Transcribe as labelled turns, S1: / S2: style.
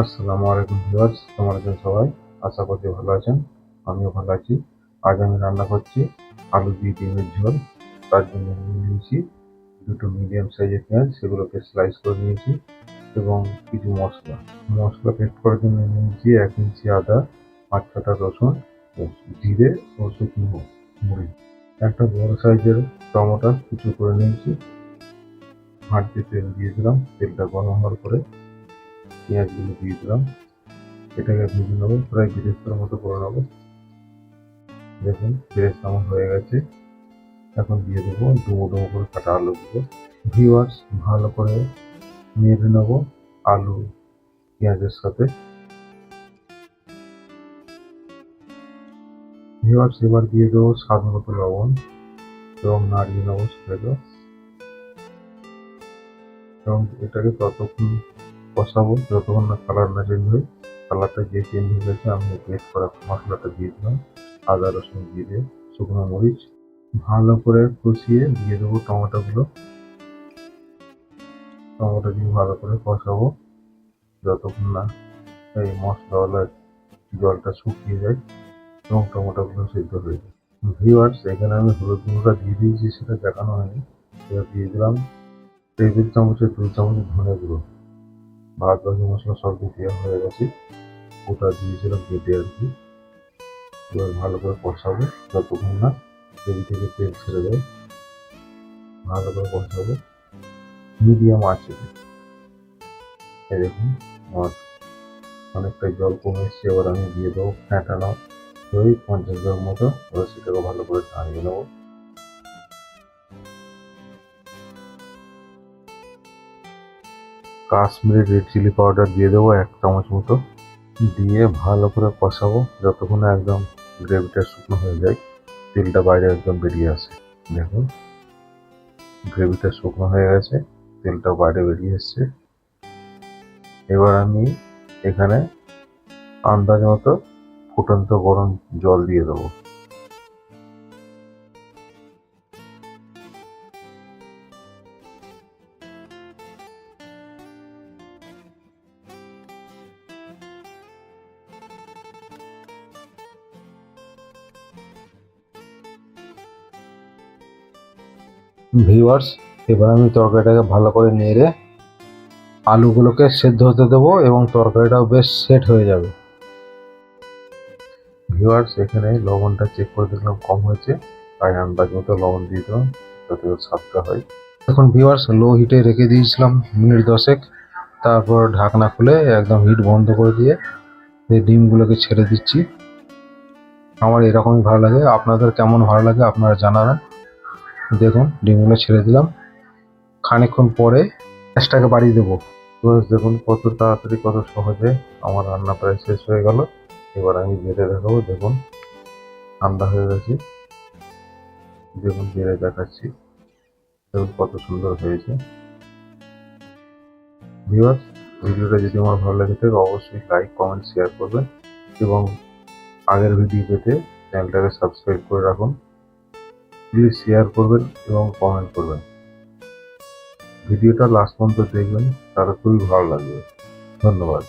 S1: আসসালামু আলাইকুম ভিউয়ার্স, কেমন আছেন সবাই? আশা করছি ভালো আছেন, আমিও ভালো আছি। আজ আমি রান্না করছি আলু দিয়ে ডিমের ঝোল। তার জন্য নিয়ে নিয়েছি দুটো মিডিয়াম সাইজের পেঁয়াজ, সেগুলোকে স্লাইস করে নিয়েছি এবং কিছু মশলা। মশলা পেস্ট করার জন্য নিয়েছি এক ইঞ্চি আদা, পাঁচ ছটা রসুন, জিরে ও শুকনো মুড়ি একটা বড় সাইজের টমেটো কিছু করে নিয়েছি। হাঁড়িতে তেল দিয়ে দিলাম, তেলটা গরম হওয়ার পরে পেঁয়াজগুলো দিয়ে দিলাম এটাকে ভেজে নেব, প্রায় বিরেস্তার মতো করে নেব। দেখুন বিরেস্তা আমার হয়ে গেছে। এখন দিয়ে দেবো ডুমো ডুমো করে কাটা আলুগুলো। ভিওয়ার্স ভালো করে নেড়ে নেব আলু, পেঁয়াজের সাথে। ভিওয়ার্স এবার দিয়ে দেবো স্বাদ মতো লবণ এবং নাড়িয়ে নেব সেটাকে। এবং এটাকে ততক্ষণ কষাবো যতক্ষণ না কালার না চেঞ্জ হয় কালারটা যে চেঞ্জ হয়ে গেছে, আমি পেস্ট করা মশলাটা দিয়ে দিলাম। আদা, রসুন দিয়ে শুকনো মরিচ ভালো করে কষিয়ে দিয়ে দেবো টমেটোগুলো। টমেটো দিয়ে ভালো করে কষাবো। যতক্ষণ না এই মশলাওয়ালা জলটা শুকিয়ে যায় এবং টমেটোগুলো সিদ্ধ হয়ে যায়। ভিওয়ার্স এখানে আমি হলুদ গুঁড়োটা দিয়ে দিয়েছি, সেটা দেখানো হয়নি। এবার দিয়ে দিলাম। টেবিল চামচের দুই চামচ ধনে গুঁড়ো। ভাত বাকি মশলা সব দেওয়া হয়ে গেছে। ওটা দিয়েছিলাম কেটে আর কি এবার ভালো করে কষাবো যতক্ষণ না গ্রেভি থেকে তেল ছেড়ে দেয়। ভালো করে কষাবো। মিডিয়াম আছে। এই দেখুন, আমার অনেকটাই জল কমে এসছে। এবার আমি দিয়ে দেবো ফ্যাটানো। দই পঞ্চাশ গ্রাম মতো। এবার সেটাকে ভালো করে টানিয়ে নেব। কাশ্মীরি রেড চিলি পাউডার দিয়ে দেবো এক চামচ মতো। দিয়ে ভালো করে কষাবো, যতক্ষণ একদম গ্রেভিটা শুকনো হয়ে যায়, তেলটা বাইরে একদম বেরিয়ে আসে। দেখুন গ্রেভিটা শুকনো হয়ে গেছে তেলটা বাইরে বেরিয়ে এসছে। এবার আমি এখানে আন্দাজ মতো ফুটন্ত গরম জল দিয়ে দেবো। ভিউয়ার্স এবার আমি তরকারিটাকে ভালো করে নেড়ে আলুগুলোকে সেদ্ধ হতে দেবো এবং তরকারিটাও বেশ সেট হয়ে যাবে। ভিউয়ার্স এখানে লবণটা চেক করে দেখলাম কম হয়েছে, তাই আন্দাজ মতো লবণ দিয়ে দিলাম, যাতে স্বাদটা হয়। এখন ভিউয়ার্স লো হিটে রেখে দিয়েছিলাম মিনিট দশেক, তারপর ঢাকনা খুলে একদম হিট বন্ধ করে দিয়ে ডিমগুলোকে ছেড়ে দিচ্ছি। আমার এরকমই ভালো লাগে, আপনাদের কেমন ভালো লাগে আপনারা জানাবেন। দেখুন, ডিমগুলো ছেড়ে দিলাম। খানিকক্ষণ পরে গ্যাসটাকে বাড়িয়ে দেবো। দেখুন কত তাড়াতাড়ি, কত সহজে আমার রান্না প্রায় শেষ হয়ে গেল। এবার আমি বেড়ে দেখাবো, দেখুন। ঠান্ডা হয়ে গেছে। দেখুন, বেড়ে দেখাচ্ছি। দেখুন কত সুন্দর হয়েছে। ভিউয়ার্স, ভিডিওটা যদি আমার ভালো লাগে থাকে, অবশ্যই লাইক, কমেন্ট, শেয়ার করবেন এবং আগের ভিডিও পেতে চ্যানেলটাকে সাবস্ক্রাইব করে রাখুন। প্লিজ শেয়ার করবেন এবং কমেন্ট করবেন। ভিডিওটা লাস্ট পর্যন্ত দেখবেন, তাহলে খুবই ভালো লাগবে। ধন্যবাদ।